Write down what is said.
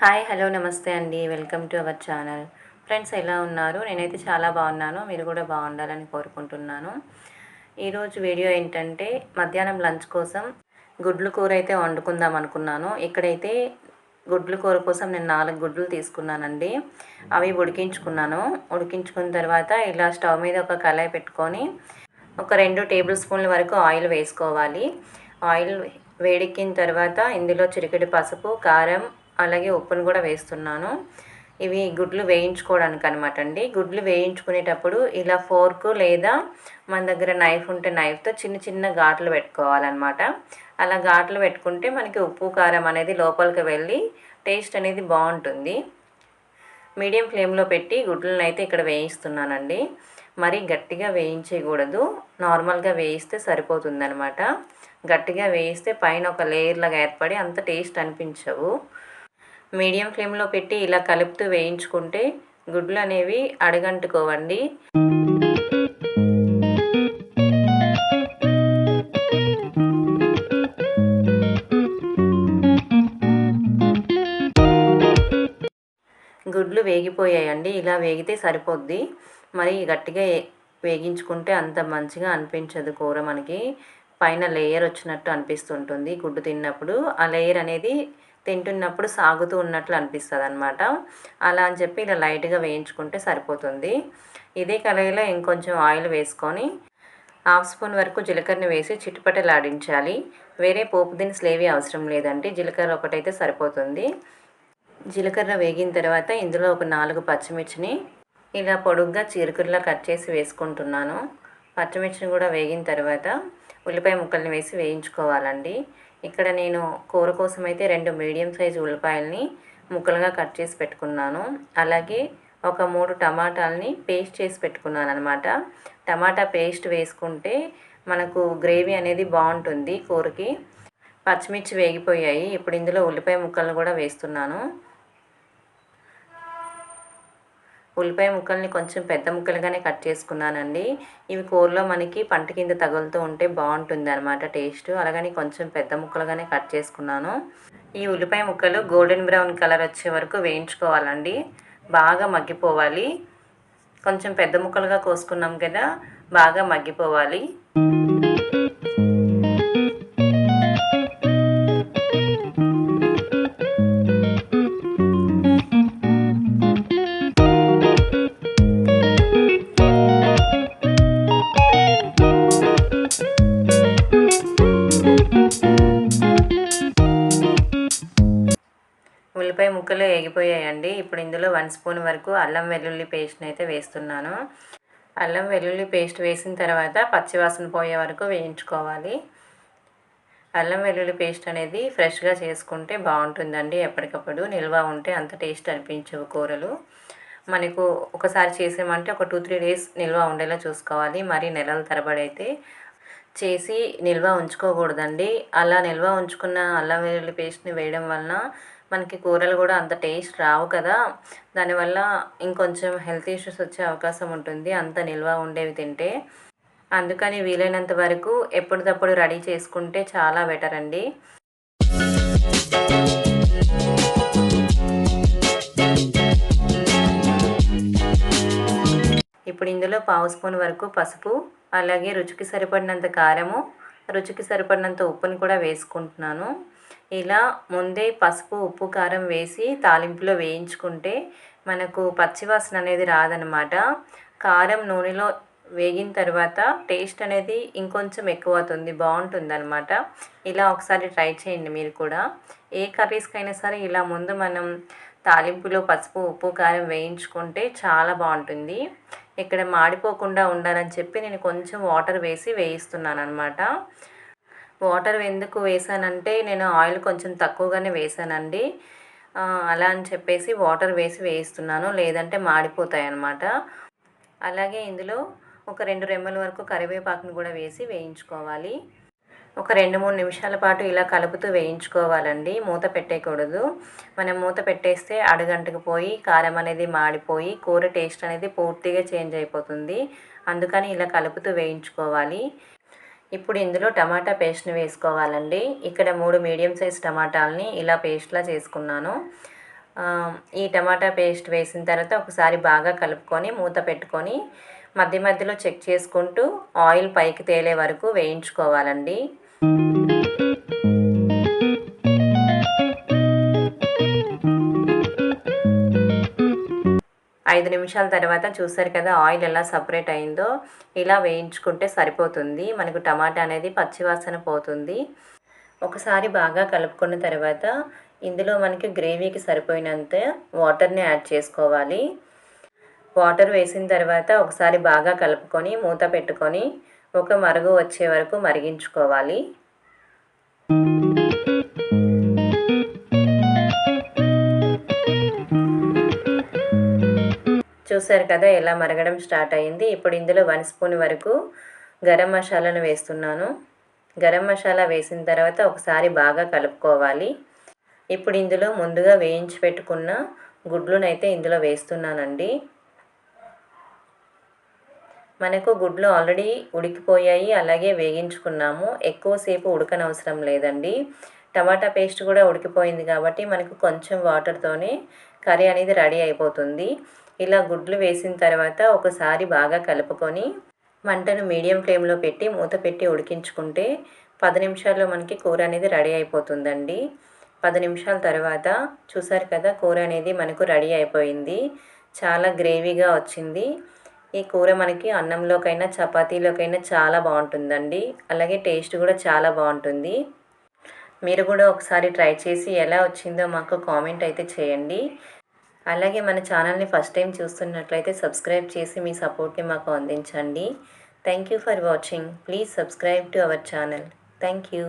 Hi hello నమస్తే అండి. Welcome to our channel. Friends ఎలా ఉన్నారు? నేనైతే చాలా బాగున్నాను. మీరు కూడా బాగుండాలని కోరుకుంటున్నాను. ఈరోజు వీడియో ఏంటంటే మధ్యాహ్నం లంచ్ కోసం గుడ్లు కూర అయితే వండుకుందాం అనుకున్నాను. ఇక్కడైతే గుడ్లు కూర కోసం నేను నాలుగు గుడ్లు తీసుకున్నానండి. అవి ఉడికించుకున్నాను. ఉడికించుకున్న తర్వాత ఇలా స్టవ్ మీద ఒక కళాయి పెట్టుకొని ఒక రెండు టేబుల్ స్పూన్ల వరకు ఆయిల్ వేసుకోవాలి. ఆయిల్ వేడెక్కిన తర్వాత ఇందులో చిరికిడి పసుపు కారం అలాగే ఉప్పును కూడా వేస్తున్నాను. ఇవి గుడ్లు వేయించుకోవడానికి అనమాట అండి. గుడ్లు వేయించుకునేటప్పుడు ఇలా ఫోర్క్ లేదా మన దగ్గర నైఫ్ ఉంటే నైఫ్తో చిన్న చిన్న ఘాట్లు పెట్టుకోవాలన్నమాట. అలా ఘాట్లు పెట్టుకుంటే మనకి ఉప్పు కారం అనేది లోపలికి వెళ్ళి టేస్ట్ అనేది బాగుంటుంది. మీడియం ఫ్లేమ్లో పెట్టి గుడ్లను అయితే ఇక్కడ వేయిస్తున్నానండి. మరీ గట్టిగా వేయించకూడదు నార్మల్గా వేయిస్తే సరిపోతుందనమాట గట్టిగా వేయిస్తే పైన ఒక లేయర్ లాగా ఏర్పడి అంత టేస్ట్ అనిపించవు. మీడియం ఫ్లేమ్లో పెట్టి ఇలా కలుపుతూ వేయించుకుంటే గుడ్లు అనేవి అడగంటుకోవండి. గుడ్లు వేగిపోయాయండి. ఇలా వేగితే సరిపోద్ది. మరి గట్టిగా వేగించుకుంటే అంత మంచిగా అనిపించదు కూర మనకి. పైన లేయర్ వచ్చినట్టు అనిపిస్తుంటుంది గుడ్డు తిన్నప్పుడు. ఆ లేయర్ అనేది తింటున్నప్పుడు సాగుతూ ఉన్నట్లు అనిపిస్తుంది అనమాట అలా అని చెప్పి ఇలా లైట్గా వేయించుకుంటే సరిపోతుంది. ఇదే కళాయిలో ఇంకొంచెం ఆయిల్ వేసుకొని హాఫ్ స్పూన్ వరకు జీలకర్రని వేసి చిట్టుపట్టలాడించాలి వేరే పోపు దినుసులు ఏవి అవసరం లేదండి. జీలకర్ర ఒకటైతే సరిపోతుంది. జీలకర్ర వేగిన తర్వాత ఇందులో ఒక నాలుగు పచ్చిమిర్చిని ఇలా పొడుగ్గా చీరకుర్లా కట్ చేసి వేసుకుంటున్నాను. పచ్చిమిర్చిని కూడా వేగిన తర్వాత ఉల్లిపాయ ముక్కల్ని వేసి వేయించుకోవాలండి. ఇక్కడ నేను కూర కోసం అయితే రెండు మీడియం సైజు ఉల్లిపాయల్ని ముక్కలుగా కట్ చేసి పెట్టుకున్నాను. అలాగే ఒక మూడు టమాటాలని పేస్ట్ చేసి పెట్టుకున్నాను అనమాట టమాటా పేస్ట్ వేసుకుంటే మనకు గ్రేవీ అనేది బాగుంటుంది కూరకి. పచ్చిమిర్చి వేగిపోయాయి. ఇప్పుడు ఇందులో ఉల్లిపాయ ముక్కలను కూడా వేస్తున్నాను. ఉల్లిపాయ ముక్కల్ని కొంచెం పెద్ద ముక్కలుగానే కట్ చేసుకున్నానండి. ఇవి కూరలో మనకి పంట కింద తగులుతూ ఉంటే బాగుంటుంది అనమాట టేస్ట్. అలాగని కొంచెం పెద్ద ముక్కలుగానే కట్ చేసుకున్నాను. ఈ ఉల్లిపాయ ముక్కలు గోల్డెన్ బ్రౌన్ కలర్ వచ్చే వరకు వేయించుకోవాలండి. బాగా మగ్గిపోవాలి. కొంచెం పెద్ద ముక్కలుగా కోసుకున్నాం కదా బాగా మగ్గిపోవాలి. ముక్కలు ఎగిపోయాయండి ఇప్పుడు ఇందులో వన్ స్పూన్ వరకు అల్లం వెల్లుల్లి పేస్ట్ని అయితే వేస్తున్నాను. అల్లం వెల్లుల్లి పేస్ట్ వేసిన తర్వాత పచ్చివాసన పోయే వరకు వేయించుకోవాలి. అల్లం వెల్లుల్లి పేస్ట్ అనేది ఫ్రెష్గా చేసుకుంటే బాగుంటుందండి. ఎప్పటికప్పుడు నిల్వ ఉంటే అంత టేస్ట్ అనిపించవు కూరలు. మనకు ఒకసారి చేసామంటే ఒక టూ త్రీ డేస్ నిల్వ ఉండేలా చూసుకోవాలి. మరి నెలల తరబడి అయితే చేసి నిల్వ ఉంచుకోకూడదండి. అలా నిల్వ ఉంచుకున్న అల్లం వెల్లుల్లి పేస్ట్ని వేయడం వలన మనకి కూరలు కూడా అంత టేస్ట్ రావు కదా. దానివల్ల ఇంకొంచెం హెల్త్ ఇష్యూస్ వచ్చే అవకాశం ఉంటుంది. అంత నిల్వ ఉండేవి తింటే. అందుకని వీలైనంత వరకు ఎప్పటికప్పుడు రెడీ చేసుకుంటే చాలా బెటర్ అండి. ఇప్పుడు ఇందులో పావు స్పూన్ వరకు పసుపు అలాగే రుచికి సరిపడినంత కారము రుచికి సరిపడినంత ఉప్పుని కూడా వేసుకుంటున్నాను. ఇలా ముందే పసుపు ఉప్పు కారం వేసి తాలింపులో వేయించుకుంటే మనకు పచ్చివాసన అనేది రాదనమాట కారం నూనెలో వేగిన తర్వాత టేస్ట్ అనేది ఇంకొంచెం ఎక్కువ అవుతుంది బాగుంటుంది అనమాట ఇలా ఒకసారి ట్రై చేయండి మీరు కూడా. ఏ కర్రీస్కైనా సరే ఇలా ముందు మనం తాలింపులో పసుపు ఉప్పు కారం వేయించుకుంటే చాలా బాగుంటుంది. ఇక్కడ మాడిపోకుండా ఉండాలని చెప్పి నేను కొంచెం వాటర్ వేసి వేయిస్తున్నాను అనమాట వాటర్ ఎందుకు వేసానంటే నేను ఆయిల్ కొంచెం తక్కువగానే వేసానండి. అలా అని చెప్పేసి వాటర్ వేసి వేయిస్తున్నాను. లేదంటే మాడిపోతాయి అన్నమాట అలాగే ఇందులో ఒక రెండు రెమ్మల వరకు కరివేపాకును కూడా వేసి వేయించుకోవాలి. ఒక రెండు మూడు నిమిషాల పాటు ఇలా కలుపుతూ వేయించుకోవాలండి. మూత పెట్టేయకూడదు. మనం మూత పెట్టేస్తే అడుగంటకు పోయి కారం అనేది మాడిపోయి కూర టేస్ట్ అనేది పూర్తిగా చేంజ్ అయిపోతుంది. అందుకని ఇలా కలుపుతూ వేయించుకోవాలి. ఇప్పుడు ఇందులో టమాటా పేస్ట్ని వేసుకోవాలండి. ఇక్కడ మూడు మీడియం సైజ్ టమాటాలని ఇలా పేస్ట్లా చేసుకున్నాను. ఈ టమాటా పేస్ట్ వేసిన తర్వాత ఒకసారి బాగా కలుపుకొని మూత పెట్టుకొని మధ్య మధ్యలో చెక్ చేసుకుంటూ ఆయిల్ పైకి తేలే వరకు వేయించుకోవాలండి. ఐదు నిమిషాల తర్వాత చూసారు కదా ఆయిల్ ఎలా సపరేట్ అయిందో ఇలా వేయించుకుంటే సరిపోతుంది. మనకు టమాటా అనేది పచ్చివాసన పోతుంది. ఒకసారి బాగా కలుపుకున్న తర్వాత ఇందులో మనకి గ్రేవీకి సరిపోయినంత వాటర్ని యాడ్ చేసుకోవాలి. వాటర్ వేసిన తర్వాత ఒకసారి బాగా కలుపుకొని మూత పెట్టుకొని ఒక మరుగు వచ్చే వరకు మరిగించుకోవాలి. చూసారు కదా ఎలా మరగడం స్టార్ట్ అయింది. ఇప్పుడు ఇందులో వన్ స్పూన్ వరకు గరం మసాలాను వేస్తున్నాను. గరం మసాలా వేసిన తర్వాత ఒకసారి బాగా కలుపుకోవాలి. ఇప్పుడు ఇందులో ముందుగా వేయించి పెట్టుకున్న గుడ్లునైతే ఇందులో వేస్తున్నానండి. మనకు గుడ్లు ఆల్రెడీ ఉడికిపోయాయి అలాగే వేగించుకున్నాము. ఎక్కువసేపు ఉడకనవసరం లేదండి. టమాటా పేస్ట్ కూడా ఉడికిపోయింది కాబట్టి మనకు కొంచెం వాటర్తోనే కర్రీ అనేది రెడీ అయిపోతుంది. ఇలా గుడ్లు వేసిన తర్వాత ఒకసారి బాగా కలుపుకొని మంటను మీడియం ఫ్లేమ్లో పెట్టి మూత పెట్టి ఉడికించుకుంటే పది నిమిషాల్లో మనకి కూర అనేది రెడీ అయిపోతుందండి. పది నిమిషాల తర్వాత చూసారు కదా కూర అనేది మనకు రెడీ అయిపోయింది. చాలా గ్రేవీగా వచ్చింది. ఈ కూర మనకి అన్నంలోకైనా చపాతీలోకైనా చాలా బాగుంటుందండి. అలాగే టేస్ట్ కూడా చాలా బాగుంటుంది. మీరు కూడా ఒకసారి ట్రై చేసి ఎలా వచ్చిందో మాకు కామెంట్ అయితే చేయండి. అలాగే మన ఛానల్ని ఫస్ట్ టైం చూస్తున్నట్లయితే సబ్స్క్రైబ్ చేసి మీ సపోర్ట్ని మాకు అందించండి. Thank you for watching please subscribe to our channel thank you